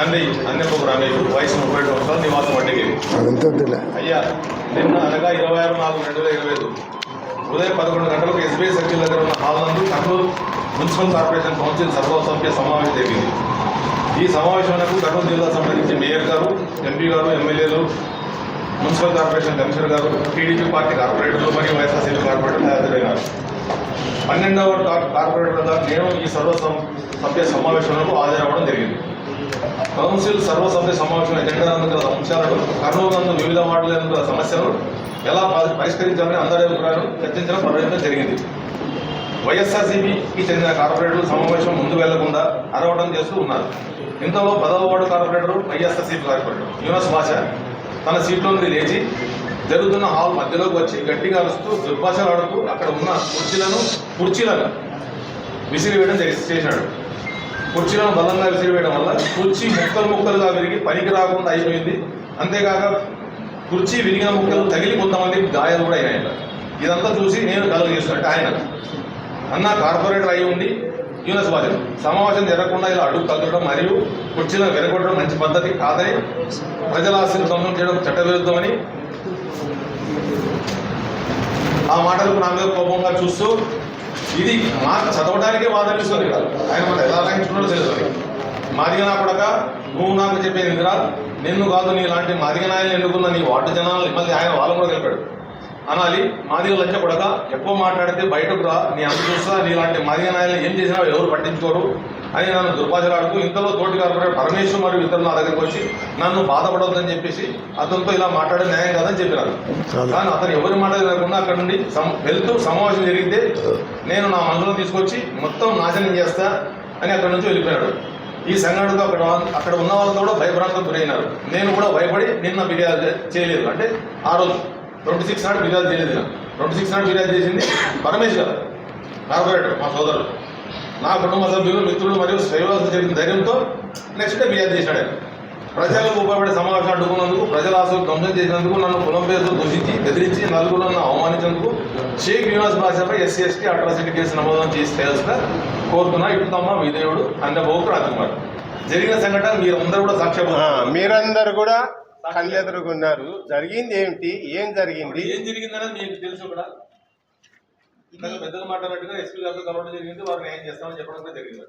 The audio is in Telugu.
అన్నెప్పకు రమేష్ వయసు ముప్పై సంవత్సరాలు నివాసం వద్దులే అయ్యా నిన్న అనగా ఇరవై ఆరు నాలుగు రెండు వేల ఇరవై ఐదు ఉదయం పదకొండు గంటలకు ఎస్బీఐ సర్కిల్ దగ్గర ఉన్న హాల్ నందు కర్నూలు మున్సిపల్ కార్పొరేషన్ కౌన్సిల్ సర్వసభ్య సమావేశం జరిగింది. ఈ సమావేశానికి కర్నూలు జిల్లా సంబంధించి మేయర్ గారు ఎంపీ గారు ఎమ్మెల్యేలు మున్సిపల్ కార్పొరేషన్ కమిషనర్ గారు టీడీపీ పార్టీ కార్పొరేటర్లు మరియు వైఎస్ఆర్సీపీ కార్పొరేటర్లు హాజరైనారు. పన్నెండవ కార్- కార్పొరేటర్గా నేను ఈ సర్వ సభ్య సమావేశంలో హాజరవ్వడం జరిగింది. కౌన్సిల్ సర్వసభ్య సమావేశం ఎజెండా గల అంశాలను కర్నూలు వివిధ వార్డుల గల సమస్యలను ఎలా పరిష్కరించాలని అందరి అభిప్రాయాలు చర్చించడం ప్రయత్నం జరిగింది. వైఎస్ఆర్సీపీకి చెందిన కార్పొరేటర్లు సమావేశం ముందు వెళ్ళకుండా అరవడం చేస్తూ ఉన్నారు. ఇంతలో పదవ ward corporator YSRCP corporator Yunus Basha తన సీట్లో నుండి లేచి జరుగుతున్న హాల్ మధ్యలోకి వచ్చి గట్టిగా అరుస్తూ దుర్భాషలు ఆడుతూ అక్కడ ఉన్న కుర్చీలను కుర్చీలను విసిరివేయడం చేశాడు. కుర్చీలను బలంగా విసిరివేయడం వల్ల కుర్చీ ముక్కలు ముక్కలుగా విరిగి పనికి రాకుండా అయిపోయింది. అంతేకాక కుర్చీ విరిగిన ముక్కలు తగిలి కొంతమంది గాయాలు కూడా అయినాయట. ఇదంతా చూసి నేను కలుగు చేస్తున్నట్టు ఆయన అన్న కార్పొరేటర్ అయి ఉండి యూనస్ బాధ్యత సమావేశం జరగకుండా ఇలా అడుగు కలగడం మరియు కుర్చీలను వెనకొట్టడం మంచి పద్ధతి కాదని ప్రజల ఆస్తిని ధ్వంసం చేయడం చట్టవిరుద్ధమని ఆ మాటలకు నా మీద కోపంగా చూస్తూ ఇది మాకు చదవడానికే వాదనిస్తుంది కాదు ఆయన మనం ఎలా రాయించుకున్నాడో తెలుసు మాదిగ నా కొడక నువ్వు నాకు చెప్పేది ఇందిరా నిన్ను కాదు నీ లాంటి మాదిగ నాయలు ఎన్నుకున్న నీ వార్డు జనాలు ఇబ్బంది ఆయన వాళ్ళు కూడా తెలిపాడు. అనాలి మాదిగ లంచ కొడక ఎక్కువ మాట్లాడితే బయటకు రా నీ అంత చూస్తా నీ లాంటి మాదిగ నాయలు ఏం చేసినా ఎవరు పట్టించుకోరు. అని నన్ను దుర్భాషలాడుతూ ఇంతలో తోటి కార్పొరేట్ పరమేశ్వర్ మరియు ఇతరులు నా దగ్గరికి వచ్చి నన్ను బాధపడవద్దని చెప్పేసి అతనితో ఇలా మాట్లాడే న్యాయం కాదని చెప్పినారు. కానీ అతను ఎవరి మాట లేకుండా అక్కడ నుండి వెళ్తూ సమావేశం జరిగితే నేను నా మనసులో తీసుకొచ్చి మొత్తం నాశనం చేస్తా అని అక్కడ నుంచి వెళ్ళిపోయాడు ఈ సంఘటనతో అక్కడ అక్కడ ఉన్న వాళ్ళంతా కూడా భయభ్రాంతం గురైనారు. నేను కూడా భయపడి నిన్న ఫిర్యాదు చేయలేదు. అంటే ఆ రోజు ట్వంటీ సిక్స్ నాడు ఫిర్యాదు చేయలేదు. ట్వంటీ సిక్స్ నాడు ఫిర్యాదు చేసింది పరమేష్ గారు కార్పొరేటర్ మా సోదరుడు. నా కుటుంబ సభ్యులు మిత్రులు మరియు శ్రేయవాసు జరిగిన ధైర్యంతో నెక్స్ట్ డే ఫిర్యాదు చేశాడు. ప్రజలకు ఉపయోగపడే సమావేశం అడ్డుకున్నందుకు ప్రజల ఆశలు ధ్వంసం చేసినందుకు నన్ను కులం పేరుతో దూషించి బెదిరించి నలుగురు నన్ను అవమానించినందుకు షేక్ యూనివర్స్ భాషపై ఎస్సీ ఎస్టీ అట్రాసిటీ కేసు నమోదు చేసి తేల్సిన కోరుతున్నా ఇటుతమ్మ విధేయుడు అన్నబోకు రాజకుమార్ జరిగిన సంఘటన మీరందరూ కూడా సాక్ష్యం మీరందరూ కూడా కళ్ళెదురుగున్నారు జరిగింది ఏమిటి? ఏం జరిగింది? ఏం జరిగిందనేది మీకు తెలుసు కూడా. ఇందాక పెద్దలు మాట్లాడినట్టుగా ఎస్పీ గారితో కలవడం జరిగింది. వారు న్యాయం చేస్తామని చెప్పడం కూడా జరిగింది.